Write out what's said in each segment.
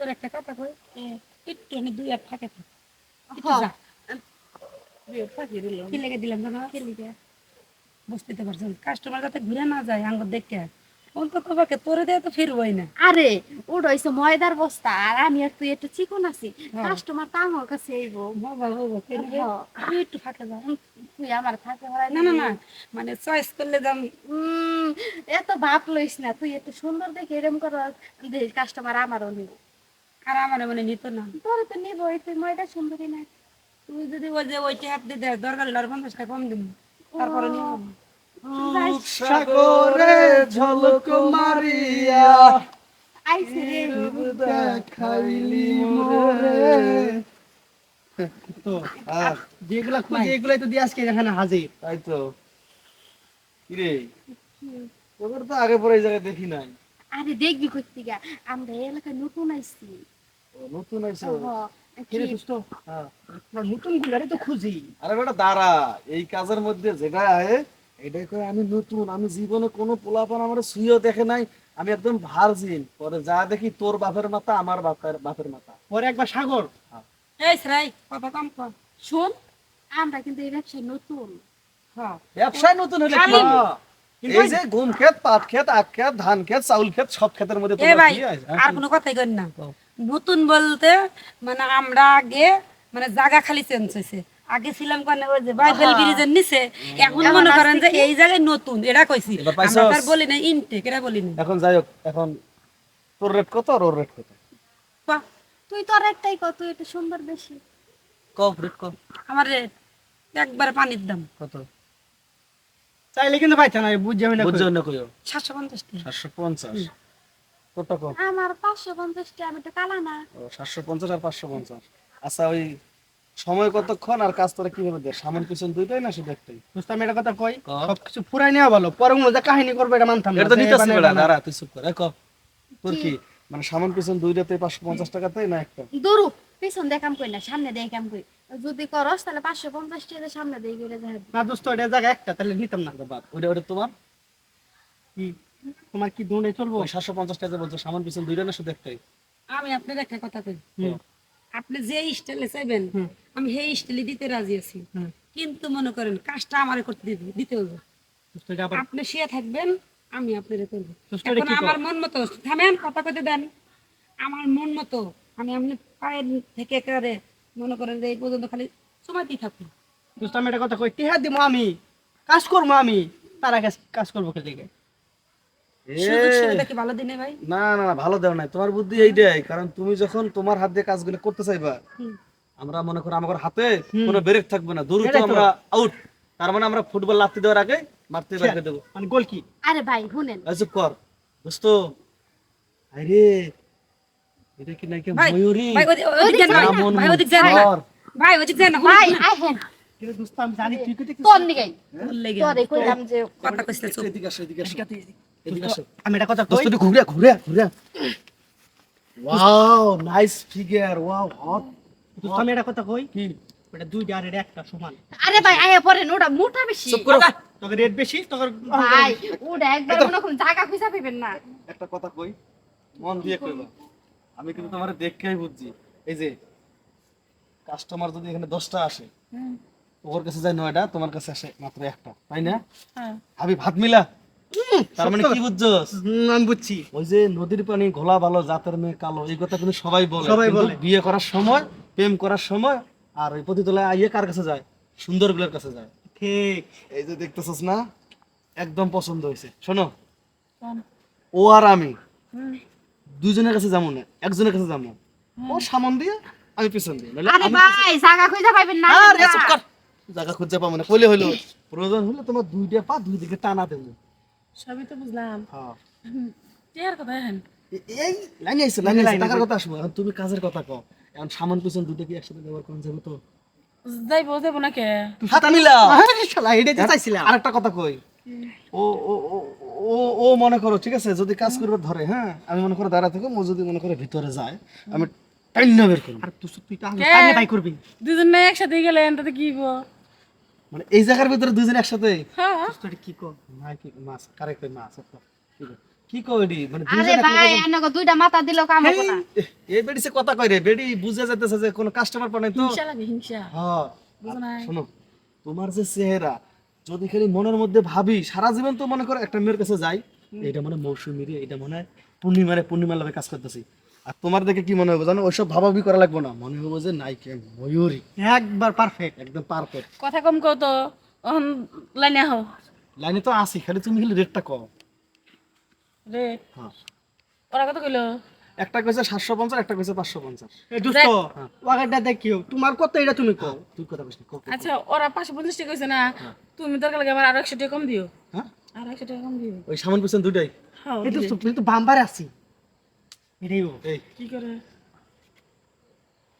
তোর একটা কথা কই? একটু আমি দুই আর ফাঁকে থাক। একটু। যা। কি লেগে বুঝতে পারছেন কাস্টমার যাতে ঘুরে না যায় আঙ্গুর দেখে। অন্তত পক্ষে তোরে দিয়ে তো ফিরবই না। আরে ওটা হইছে ময়দার বস্তা। আর আমি আর তুই একটু চিকন আছি। কাস্টমার তো আমার কাছে আইবো। বাবা বাবা কেন রে? তুই একটু ফাঁকে যা। তুই আমার থাকে হরাই না না না। মানে চয়েস করলে এত ভাব লইস না। তুই একটু সুন্দর দেখে এরকম কর। কাস্টমার আমারও নিব। আর আমার মনে নিত না। তোর তো নিব তুই ময়দা সুন্দরী না তুই যদি ওই যে ওই ট্যাপ দিয়ে দেয় দরকার হলে আর পঞ্চাশ টাকা কম দিব। তারপরে নিব। সাগরে ঝলক মারিয়া আইসি রে। দেখাইলি মোরে তো আহ, যেগুলা খুঁজে এগুলাই তো দিয়ে আজকে এখানে হাজির। তাই তো। কিরে? তোদের তো আগে পরে এই জায়গায় দেখি নাই। আরে দেখবি করতে গা আমরা এই এলাকায় নতুন আইছি। নতুন আইছো। হ্যাঁ। নতুন গুলারে তো খুঁজি। আরে বেটা দাঁড়া। এই কাজের মধ্যে যেটা আয়ে এটাই কয় আমি নতুন আমি জীবনে কোনো পোলাপান আমার সুইও দেখে নাই। আমি একদম ভার্জিন পরে যা দেখি তোর বাপের মাথা আমার বাপের বাপের মাথা। পরে একবার সাগর। এই শ্রাই কথা কম কর শোন আমরা কিন্তু এই ব্যবসায় নতুন। হ্যাঁ ব্যবসায় নতুন হলে? এই যে গম ক্ষেত পাট ক্ষেত আখ ক্ষেত ধান ক্ষেত চাউল ক্ষেত সব ক্ষেতের মধ্যে ভাই আছে? আর কোনো কথাই না। নতুন বলতে মানে আমরা আগে মানে জায়গা খালি চেঞ্জ হয়েছে আগে ছিলাম কেন ওই যে বাইবেল ব্রিজের নিচে। এখন মনে করেন যে এই জায়গায় নতুন এটা কইছি। আমরা তার বলি না ইনটেক এটা বলি না এখন যাই হোক এখন তোর রেট কত আর ওর রেট কত? তুই তোর একটাই কত একটু সুন্দর বেশি। কম রেট কম আমার রেট একবারে পানির দাম। কত? চাইলে কিন্তু পাইছে না বুঝে হয় না কইও। সাতশো পঞ্চাশ টাকা সাতশো পঞ্চাশ। কত কম আমার পাঁচশো পঞ্চাশটা আমি তো কালা না। ও সাতশো পঞ্চাশ আর পাঁচশো পঞ্চাশ। আচ্ছা ওই সময় কতক্ষণ আর কাজ তোরা কীভাবে দেয়? সামন পিছন দুইটাই না শুধু একটাই? একটা কথা কই? সবকিছু ফুরাই নেওয়া ভালো। পরে মজা কাহিনী করবে এটা মানতাম না এটা তো নিতেছি বানায় বেড়া দাঁড়া তুই চুপ কর তোর কি? মানে সামন পিছন দুইটাতে পাঁচশো পঞ্চাশ টাকাতেই না একটা? দূরু পিছন দেখাম কই না সামনে দেখাম কই যদি করস তাহলে পাঁচশো পঞ্চাশ টাকা সামনে দিয়ে গেলে যাবে না দোস্ত এটা জায়গা একটা তাহলে নিতাম না। বাদ ওটা ওটা তোমার? কি? তোমার কি দৌড়ে চলবো? সাতশো পঞ্চাশ টাকা বলছো সামন পিছন দুইটা না শুধু একটাই? আমি আপনার একটা কথা কই? আপনি যে স্টাইলে চাইবেন আমি সেই স্টাইলে দিতে রাজি আছি। কিন্তু মনে করেন কাজটা আমারে করতে দিতে দিতে হবে। আপনি শুয়ে থাকবেন আমি আপনারে করব। এখন আমার মন মতো থামেন কথা কইতে দেন। আমার মন মতো আমি আপনি পায়ের থেকে একেবারে মনে করেন যে এই পর্যন্ত খালি সময়তেই থাকুন দোস্ত আমি একটা কথা কই টিহা দিব আমি কাজ করব আমি তার আগে কাজ করব কে দিকে সুযোগ সুবিধা কি ভালো দিনে ভাই? না না না ভালো দেও নাই। তোমার বুদ্ধি এইটাই কারণ তুমি যখন তোমার হাত দিয়ে কাজগুলো করতে চাইবা আমরা মনে করো আমার হাতে কোনো ব্রেক থাকবে না। দ্রুত আমরা আউট তার মানে আমরা ফুটবল লাত্তি দেওয়ার আগে মারতে বের দেবো। মানে গোল কি? আরে ভাই শুনেন। এই কর। দোস্ত আরে এটা কি নাকি ময়ূরী? ভাই ওদিক ওদিক যান ভাই ওদিক যান ভাই ওদিক যান ভাই আই হেন। কিন্তু দোস্ত আমি জানি তুই কইতে তোর নিগাই বললে তোরে কইলাম যে কথা কইতে চুপ। এদিকে আসো এদিকে আসো। এদিকে আসো আমি একটা কথা কই? দোস্ত একটু ঘুরে ঘুরে ঘুরে। Wow nice figure wow hot দোস্ত আমি একটা কথা কই? কি? দুইটা আর একটা সমান। আরে ভাই আয়া পরে ওটা মোটা বেশি। চুপ করো। তোকে রেট বেশি তোকে ভাই ওটা একবার জায়গা খুঁজা পাইবেন না। একটা কথা কই? মন দিয়ে কইবা। আমি কিন্তু তোমার দেখেই বুঝছি। এই যে কাস্টমার যদি এখানে দশটা আসে ওর কাছে যায় নয়টা তোমার কাছে আসে মাত্র একটা তাই না? হ্যাঁ। আমি ভাত মিলা। তার মানে কি বুঝছস? আমি বুঝছি। ওই যে নদীর পানি ঘোলা ভালো জাতের মেয়ে কালো এই কথা কিন্তু সবাই বলে। সবাই বলে। বিয়ে করার সময় প্রেম করার সময় আর ওই পতিতলায় আইয়ে কার কাছে যায়? সুন্দরগুলোর কাছে যায়। ঠিক। এই যে দেখতেছস না একদম পছন্দ হয়েছে শোনো ও আর আমি দুজনের কাছে যাব না একজনের কাছে যাব। ও সামন দিয়ে আমি পিছন দিয়ে। আরে ভাই জায়গা খুঁজা পাইবেন না। আরে চুপ কর। জায়গা খুঁজে পাবো না কইলে হইল প্রয়োজন হলে তোমার দুইটা পা দুই দিকে টানা দেবো। সবই তো বুঝলাম। হ্যাঁ। টিয়ার কথা হ্যাঁ এই লাইনে আইছে লাইনে আইছে টাকার কথা আসব এখন তুমি কাজের কথা কও। এখন সামন পিছন দুটো কি একসাথে ব্যবহার করুন যাবে তো? যাইবো যাইবো না কে? হাত মিলা শালা এটাই চাইছিলাম। আরেকটা কথা কই ও ও ও ও ও মনে করো ঠিক আছে? যদি কাজ করবে ধরে হ্যাঁ? আমি মনে করো দাঁড়া থেকে ও যদি মনে করে ভিতরে যায় আমি টাইনা বের করব। আর তুই তুই আগে বাই করবি? দুজন না একসাথে তাতে কি? মানে এই জায়গার ভিতরে দুজন একসাথে? হ্যাঁ। এটা কি কর? না কি মাছ কারে কই মাছ একটা। ঠিক আছে। কি মানে আরে ভাই দুইটা মাথা দিলেও কাম হবে না। এই বেডি সে কথা কই রে বেডি বুঝে যাইতেছে যে কোনো কাস্টমার পায় তো। হিংসা লাগে হিংসা। হ্যাঁ। শোনো তোমার যে চেহারা যদি খালি মনের মধ্যে ভাবি সারা জীবন তো মনে করো একটা মেয়ের কাছে যাই এটা মনে হয় মৌসুমি রে এটা মনে হয় পূর্ণিমারে পূর্ণিমার লাগে কাজ করতেছি। আর তোমার দেখে কি মনে হবে জানো? ওইসব ভাবাবি করা লাগবে না। মনে হবে যে নাইকে ময়ূরী। একবার পারফেক্ট একদম পারফেক্ট কথা কম কও তো লাইনে আহো। লাইনে তো আসি খালি তুমি খালি রেটটা কম রে হ্যাঁ। ওরা কত কইলো? একটা কইছে সাতশো পঞ্চাশ একটা কইছে পাঁচশো পঞ্চাশ। এই দোস্ত ওয়াগারটা দেখিও তোমার কত এটা তুমি কও? তুই কথা কও। আচ্ছা ওরা পাঁচশো পঞ্চাশ টাকা কইছে না তুমি দরকার লাগে আমার আরও একশো টাকা কম দিও। হ্যাঁ? আরও একশো টাকা কম দিও। ওই সামান পিছন দুইটাই। হ্যাঁ এই দোস্ত তুমি তো বাম্বারে আছি। এটাই ও। এই। কি করে?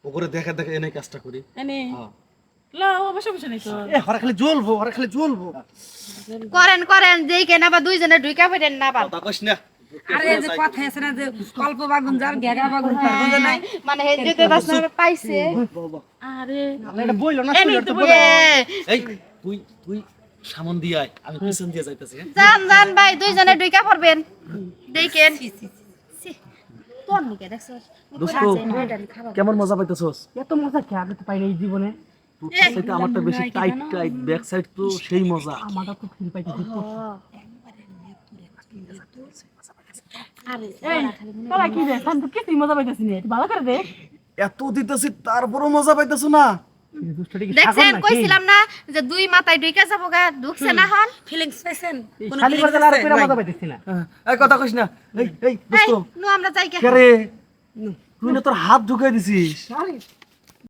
ওপরে দেখা দেখা এনে কাজটা করি। এনে? হ্যাঁ। লাও অবশ্য বসে নাই তো এ হরা খালি জ্বলবো হরা খালি জ্বলবো। করেন করেন যেই কেন আবার দুইজনে ঢুকা পড়েন না কথা কইস না। আরে যে কথা আছে না যে অল্প বাগুন যার ঘেরা বাগুন তার বুঝে নাই? মানে হে যেতে বাসনা পাইছে। আরে এটা বইলো না তো তো বলে এই তুই তুই সামন দিয়ে আয় আমি পিছন দিয়ে যাইতেছি যান যান ভাই দুইজনে ঢুকা পড়বেন। দেখেন। তোর নিকে দেখছ কেমন মজা পাইতেছস? এত মজা কি? আগে তো পাইনি এই জীবনে। তোর আমারটা বেশি টাইট টাইট ব্যাক সাইড তো সেই মজা। আমারটা তো ফিল পাইতেছি। এত দিতেছি তারপরও মজা পাইতেছ না। এই দেখছেন কইছিলাম না যে দুই মাথায় ঢুকা যাব গা ঢুকছে না হন? ফিলিংস পাইছেন? এই কোনো শালি feelings করে আর আছে? মজা পাইতেছি না। হ্যাঁ, এই কথা না। এই এই এই দোস্ত। নু আমরা যাই কে কে রে? তুই না তোর হাত ঢুকাই দিছিস। আরে